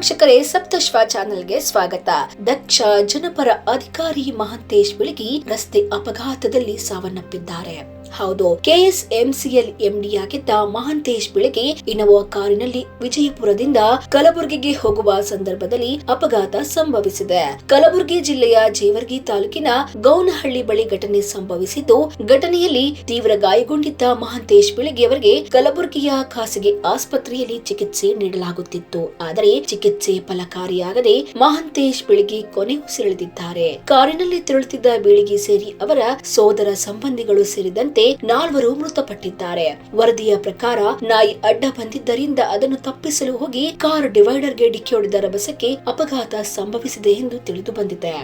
ವೀಕ್ಷಕರೇ ಸಪ್ತಶ್ವ ಚಾನೆಲ್ಗೆ ಸ್ವಾಗತ. ದಕ್ಷ ಜನಪರ ಅಧಿಕಾರಿ ಮಹಂತೇಶ್ ಬೆಳಗಿ ರಸ್ತೆ ಅಪಘಾತದಲ್ಲಿ ಸಾವನ್ನಪ್ಪಿದ್ದಾರೆ. ಹೌದು, ಕೆಎಸ್ಎಂಸಿಎಲ್ ಎಂಡಿಯಾಗಿದ್ದ ಮಹಾಂತೇಶ್ ಬೆಳಗ್ಗೆ ಇನೋವಾ ಕಾರಿನಲ್ಲಿ ವಿಜಯಪುರದಿಂದ ಕಲಬುರಗಿಗೆ ಹೋಗುವ ಸಂದರ್ಭದಲ್ಲಿ ಅಪಘಾತ ಸಂಭವಿಸಿದೆ. ಕಲಬುರಗಿ ಜಿಲ್ಲೆಯ ಜೇವರ್ಗಿ ತಾಲೂಕಿನ ಗೌನಹಳ್ಳಿ ಬಳಿ ಘಟನೆ ಸಂಭವಿಸಿದ್ದು, ಘಟನೆಯಲ್ಲಿ ತೀವ್ರ ಗಾಯಗೊಂಡಿದ್ದ ಮಹಂತೇಶ್ ಬೆಳಗ್ಗೆ ಅವರಿಗೆ ಕಲಬುರಗಿಯ ಖಾಸಗಿ ಆಸ್ಪತ್ರೆಯಲ್ಲಿ ಚಿಕಿತ್ಸೆ ನೀಡಲಾಗುತ್ತಿತ್ತು. ಆದರೆ ಚಿಕಿತ್ಸೆ ಫಲಕಾರಿಯಾಗದೆ ಮಹಂತೇಶ್ ಬೆಳಗ್ಗೆ ಕೊನೆ ಉಸಿರೆಳೆದಿದ್ದಾರೆ ಕಾರಿನಲ್ಲಿ ತೆರಳುತ್ತಿದ್ದ ಬೆಳಗ್ಗೆ ಸೇರಿ ಅವರ ಸೋದರ ಸಂಬಂಧಿಗಳು ಸೇರಿದಂತೆ ನಾಲ್ವರು ಮೃತಪಟ್ಟಿದ್ದಾರೆ. ವರದಿಯ ಪ್ರಕಾರ ನಾಯಿ ಅಡ್ಡ ಬಂದಿದ್ದರಿಂದ ಅದನ್ನು ತಪ್ಪಿಸಲು ಹೋಗಿ ಕಾರ್ ಡಿವೈಡರ್ಗೆ ಡಿಕ್ಕಿ ಹೊಡೆದ ರಭಸಕ್ಕೆ ಅಪಘಾತ ಸಂಭವಿಸಿದೆ ಎಂದು ತಿಳಿದು ಬಂದಿದೆ.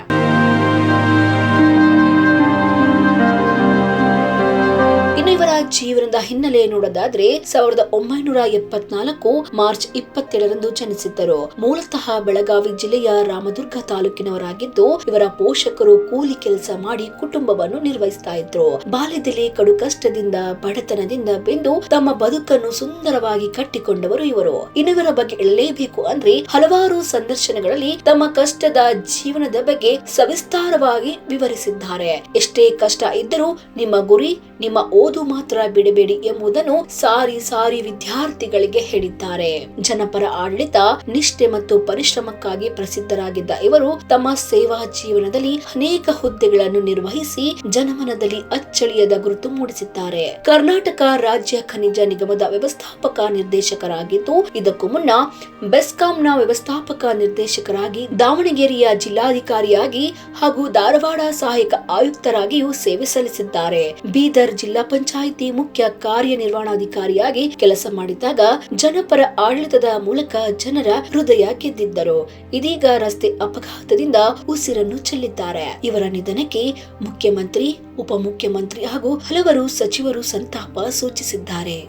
ಜೀವನದ ಹಿನ್ನೆಲೆ ನೋಡೋದಾದ್ರೆ ಸಾವಿರದ ಒಂಬೈನೂರ ಎಪ್ಪತ್ನಾಲ್ಕು ಮಾರ್ಚ್ ಇಪ್ಪತ್ತೇಳರಂದು ಜನಿಸಿದ್ದರು. ಮೂಲತಃ ಬೆಳಗಾವಿ ಜಿಲ್ಲೆಯ ರಾಮದುರ್ಗ ತಾಲೂಕಿನವರಾಗಿದ್ದು, ಇವರ ಪೋಷಕರು ಕೂಲಿ ಕೆಲಸ ಮಾಡಿ ಕುಟುಂಬವನ್ನು ನಿರ್ವಹಿಸ್ತಾ ಇದ್ರು. ಬಾಲ್ಯದಲ್ಲಿ ಕಡು ಕಷ್ಟದಿಂದ, ಬಡತನದಿಂದ ಬೆಂದು ತಮ್ಮ ಬದುಕನ್ನು ಸುಂದರವಾಗಿ ಕಟ್ಟಿಕೊಂಡವರು ಇವರು. ಇನ್ನಿವರ ಬಗ್ಗೆ ಹೇಳಲೇಬೇಕು ಅಂದ್ರೆ ಹಲವಾರು ಸಂದರ್ಶನಗಳಲ್ಲಿ ತಮ್ಮ ಕಷ್ಟದ ಜೀವನದ ಬಗ್ಗೆ ಸವಿಸ್ತಾರವಾಗಿ ವಿವರಿಸಿದ್ದಾರೆ. ಎಷ್ಟೇ ಕಷ್ಟ ಇದ್ದರೂ ನಿಮ್ಮ ಗುರಿ ನಿಮ್ಮ ಓದು ಮಾತ್ರ ಬಿಡಬೇಡಿ ಎಂಬುದನ್ನು ಸಾರಿ ಸಾರಿ ವಿದ್ಯಾರ್ಥಿಗಳಿಗೆ ಹೇಳಿದ್ದಾರೆ. ಜನಪರ ಆಡಳಿತ, ನಿಷ್ಠೆ ಮತ್ತು ಪರಿಶ್ರಮಕ್ಕಾಗಿ ಪ್ರಸಿದ್ಧರಾಗಿದ್ದ ಇವರು ತಮ್ಮ ಸೇವಾ ಜೀವನದಲ್ಲಿ ಅನೇಕ ಹುದ್ದೆಗಳನ್ನು ನಿರ್ವಹಿಸಿ ಜನಮನದಲ್ಲಿ ಅಚ್ಚಳಿಯದ ಗುರುತು ಮೂಡಿಸಿದ್ದಾರೆ. ಕರ್ನಾಟಕ ರಾಜ್ಯ ಖನಿಜ ನಿಗಮದ ವ್ಯವಸ್ಥಾಪಕ ನಿರ್ದೇಶಕರಾಗಿದ್ದು, ಇದಕ್ಕೂ ಮುನ್ನ ಬೆಸ್ಕಾಂನ ವ್ಯವಸ್ಥಾಪಕ ನಿರ್ದೇಶಕರಾಗಿ ದಾವಣಗೆರೆಯ ಜಿಲ್ಲಾಧಿಕಾರಿಯಾಗಿ ಹಾಗೂ ಧಾರವಾಡ ಸಹಾಯಕ ಆಯುಕ್ತರಾಗಿಯೂ ಸೇವೆ ಸಲ್ಲಿಸಿದ್ದಾರೆ. ಬೀದರ್ ಜಿಲ್ಲಾ ಪಂಚಾಯಿತಿ ಮುಖ್ಯ ಕಾರ್ಯನಿರ್ವಹಣಾಧಿಕಾರಿಯಾಗಿ ಕೆಲಸ ಮಾಡಿದಾಗ ಜನಪರ ಆಡಳಿತದ ಮೂಲಕ ಜನರ ಹೃದಯ ಗೆದ್ದಿದ್ದರು ಇದೀಗ ರಸ್ತೆ ಅಪಘಾತದಿಂದ ಉಸಿರನ್ನು ಚೆಲ್ಲಿದ್ದಾರೆ. ಇವರ ನಿಧನಕ್ಕೆ ಮುಖ್ಯಮಂತ್ರಿ, ಉಪಮುಖ್ಯಮಂತ್ರಿ ಹಾಗೂ ಹಲವರು ಸಚಿವರು ಸಂತಾಪ ಸೂಚಿಸಿದ್ದಾರೆ.